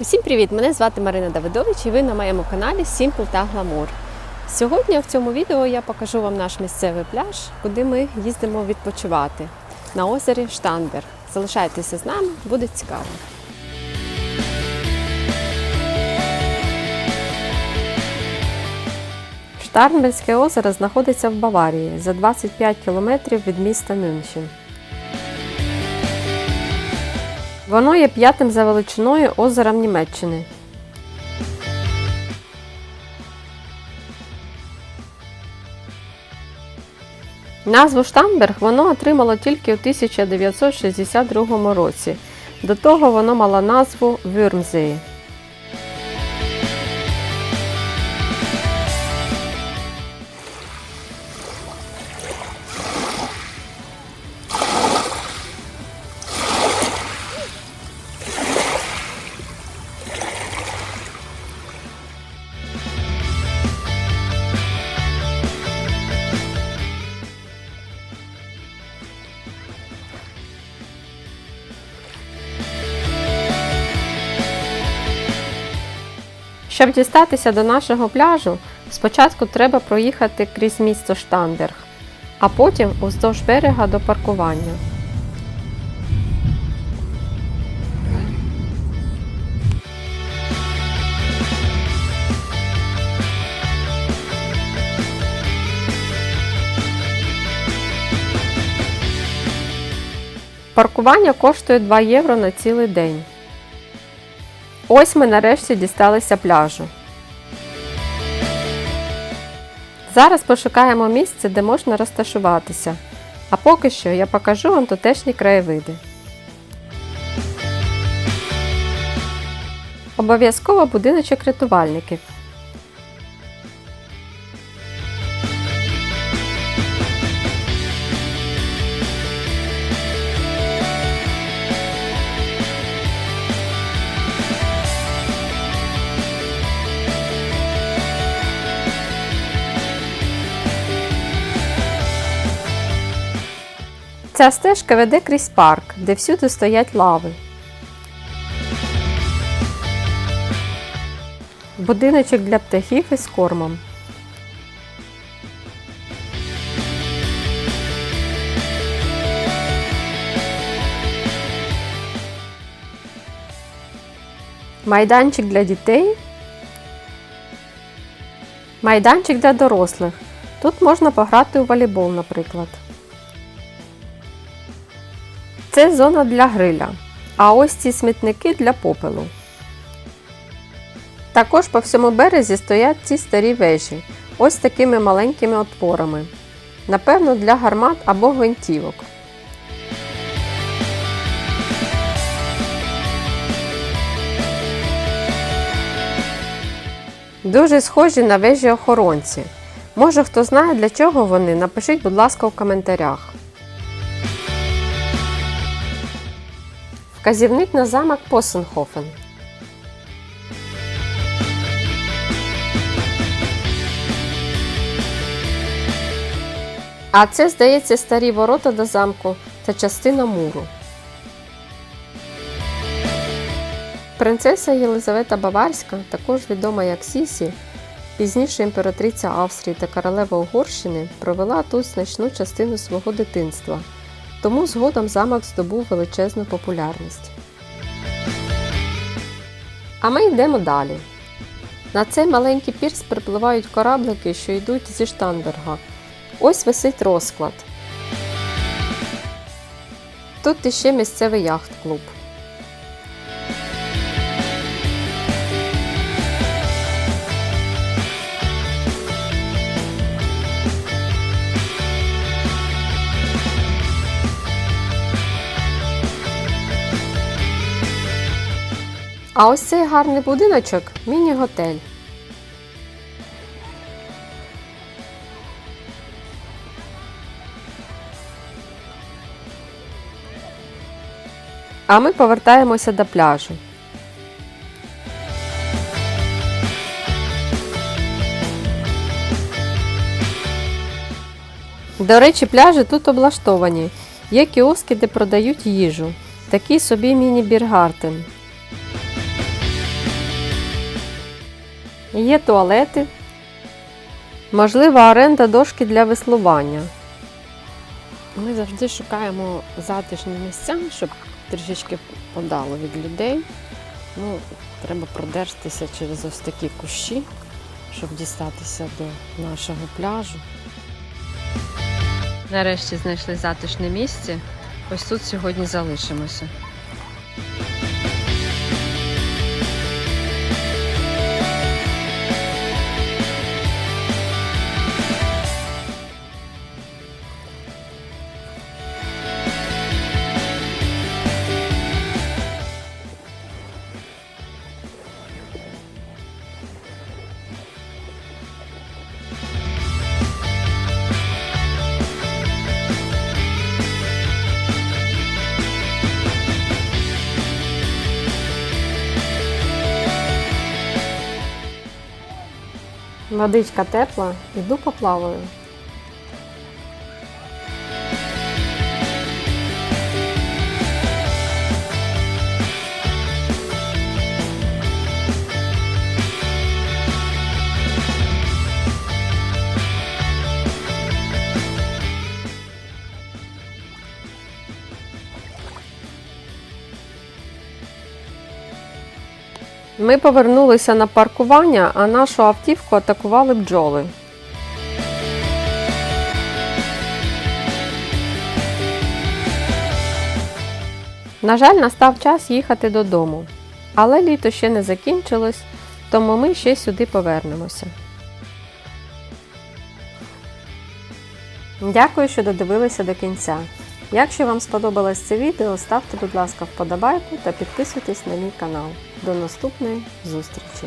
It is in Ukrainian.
Усім привіт! Мене звати Марина Давидович і ви на моєму каналі Simple та Glamour. Сьогодні в цьому відео я покажу вам наш місцевий пляж, куди ми їздимо відпочивати на озері Штанберг. Залишайтеся з нами, буде цікаво. Штарнберзьке озеро знаходиться в Баварії за 25 кілометрів від міста Мюнхен. Воно є п'ятим за величиною озером Німеччини. Назву Штамберг воно отримало тільки у 1962 році. До того воно мало назву Вюрмзеї. Щоб дістатися до нашого пляжу, спочатку треба проїхати крізь місто Штандерг, а потім уздовж берега до паркування. Паркування коштує 2 євро на цілий день. Ось ми нарешті дісталися пляжу. Зараз пошукаємо місце, де можна розташуватися. А поки що я покажу вам тутешні краєвиди. Обов'язково будиночок рятувальників. Ця стежка веде крізь парк, де всюди стоять лави. Будиночок для птахів із кормом. Майданчик для дітей. Майданчик для дорослих. Тут можна пограти у волейбол, наприклад. Це зона для гриля. А ось ці смітники для попелу. Також по всьому березі стоять ці старі вежі, ось такими маленькими отворами. Напевно, для гармат або гвинтівок. Дуже схожі на вежі охоронці. Може хто знає для чого вони, напишіть, будь ласка, у коментарях. Вказівник на замок Посенхофен. А це, здається, старі ворота до замку та частина муру. Принцеса Єлизавета Баварська, також відома як Сісі, пізніше імператриця Австрії та королева Угорщини, провела тут значну частину свого дитинства тому згодом замок здобув величезну популярність. А ми йдемо далі. На цей маленький пірс припливають кораблики, що йдуть зі Штанберга. Ось висить розклад. Тут іще місцевий яхт-клуб. А ось цей гарний будиночок міні-готель. А ми повертаємося до пляжу. До речі, пляжі тут облаштовані. Є кіоски, де продають їжу. Такий собі міні-біргартен. Є туалети. Можлива оренда дошки для веслування. Ми завжди шукаємо затишні місця, щоб трішечки подало від людей. Ну, треба продертися через ось такі кущі, щоб дістатися до нашого пляжу. Нарешті знайшли затишне місце. Ось тут сьогодні залишимося. Водичка тепла, іду поплаваю. Ми повернулися на паркування, а нашу автівку атакували бджоли. На жаль, настав час їхати додому. Але літо ще не закінчилось, тому ми ще сюди повернемося. Дякую, що додивилися до кінця. Якщо вам сподобалось це відео, ставте, будь ласка, вподобайку та підписуйтесь на мій канал. До наступної зустрічі!